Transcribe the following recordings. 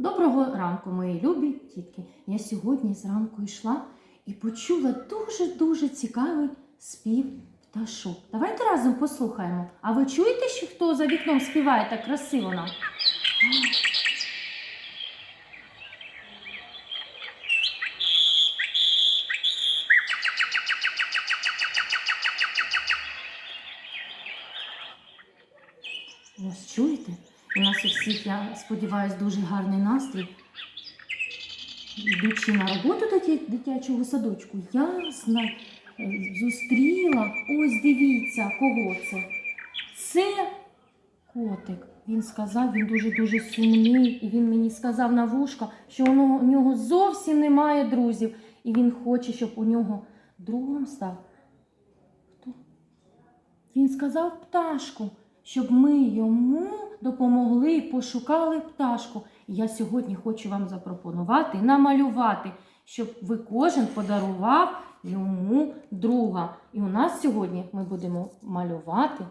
Доброго ранку, мої любі тітки. Я сьогодні зранку йшла і почула дуже-дуже цікавий спів пташок. Давайте разом послухаємо. А ви чуєте, що хто за вікном співає так красиво нам? Ось чуєте? У нас у всіх, я сподіваюся, дуже гарний настрій. Йдучи на роботу до дитячого садочку, я зна... е, зустріла, ось дивіться, кого це. Це котик. Він сказав, він дуже-дуже сумний, і він мені сказав на вушка, що у нього зовсім немає друзів. І він хоче, щоб у нього другом став. Хто? Він сказав пташку, щоб ми йому допомогли пошукали пташку. І я сьогодні хочу вам запропонувати намалювати, щоб ви кожен подарував йому друга. І у нас сьогодні ми будемо малювати.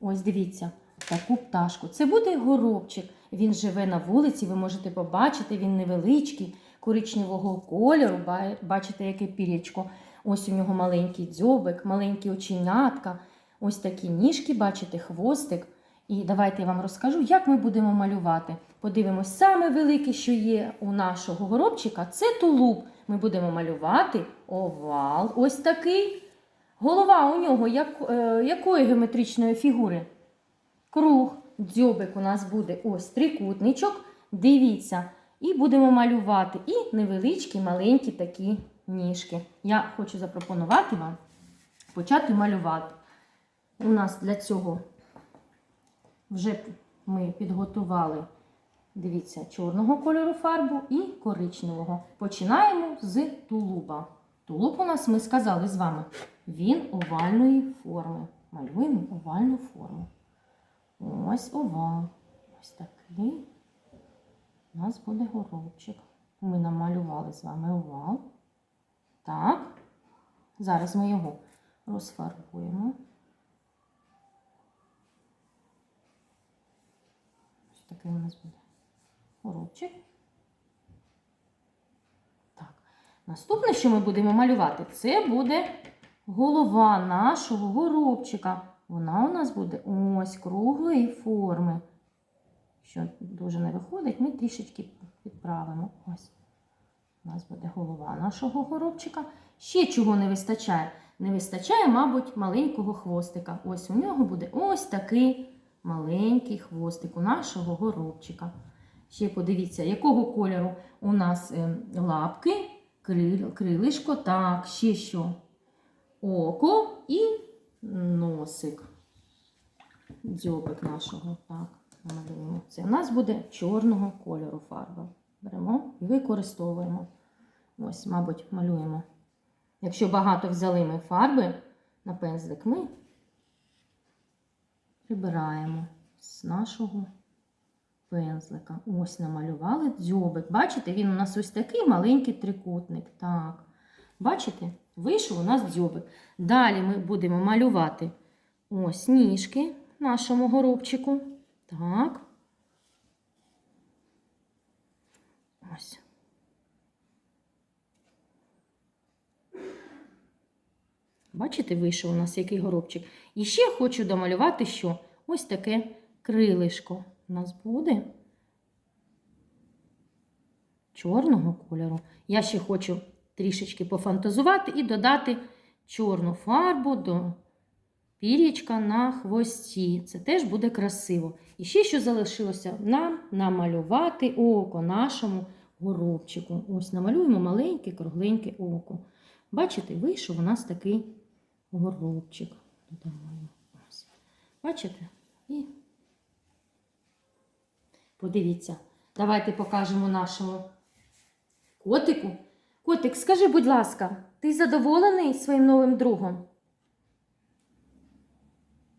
Ось дивіться, таку пташку. Це буде горобчик. Він живе на вулиці, ви можете побачити, він невеличкий, коричневого кольору. Бачите, яке пірячко. Ось у нього маленький дзьобик, маленькі оченятка. Ось такі ніжки, бачите, хвостик. І давайте я вам розкажу, як ми будемо малювати. Подивимось, саме велике, що є у нашого горобчика, це тулуб. Ми будемо малювати овал. Ось такий. Голова у нього як, е, якої геометричної фігури? Круг. Дзьобик у нас буде ось трикутничок. Дивіться. І будемо малювати. І невеличкі, маленькі такі ніжки. Я хочу запропонувати вам почати малювати. У нас для цього вже ми підготували, дивіться, чорного кольору фарбу і коричневого. Починаємо з тулуба. Тулуб у нас, ми сказали з вами, він овальної форми. Малюємо овальну форму. Ось овал. Ось такий. У нас буде горобчик. Ми намалювали з вами овал. Так. Зараз ми його розфарбуємо. Такий у нас буде горобчик. Так. Наступне, що ми будемо малювати, це буде голова нашого горобчика. Вона у нас буде ось круглої форми. Що дуже не виходить, ми трішечки підправимо. Ось. У нас буде голова нашого горобчика. Ще чого не вистачає? Не вистачає, мабуть, маленького хвостика. Ось у нього буде ось такий маленький хвостик у нашого горобчика. Ще подивіться, якого кольору у нас е, лапки, крилишко, так, ще що? Око і носик. Дзьобик нашого. Так, намалюємо. Це у нас буде чорного кольору фарба. Беремо і використовуємо. Ось, мабуть, малюємо. Якщо багато взяли ми фарби на пензлик, ми прибираємо з нашого пензлика. Ось намалювали дзьобик. Бачите, він у нас ось такий маленький трикутник. Так. Бачите? Вийшов у нас дзьобик. Далі ми будемо малювати ось ніжки нашому горобчику. Так. Ось. Бачите, вийшов у нас який горобчик. І ще хочу домалювати, що ось таке крилишко у нас буде чорного кольору. Я ще хочу трішечки пофантазувати і додати чорну фарбу до пір'ячка на хвості. Це теж буде красиво. І ще що залишилося нам намалювати око нашому горобчику. Ось намалюємо маленьке кругленьке око. Бачите, вийшов у нас такий горобчик. Додамо. Ось. Бачите? І подивіться. Давайте покажемо нашому котику. Котик, скажи, будь ласка, ти задоволений своїм новим другом?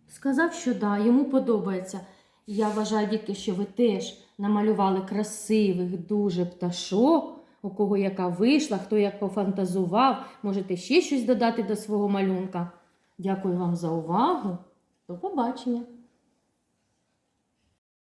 Сказав, що да, йому подобається. Я вважаю, дітки, що ви теж намалювали красивих дуже пташок, у кого яка вийшла, хто як пофантазував. Можете ще щось додати до свого малюнка. Дякую вам за увагу. До побачення!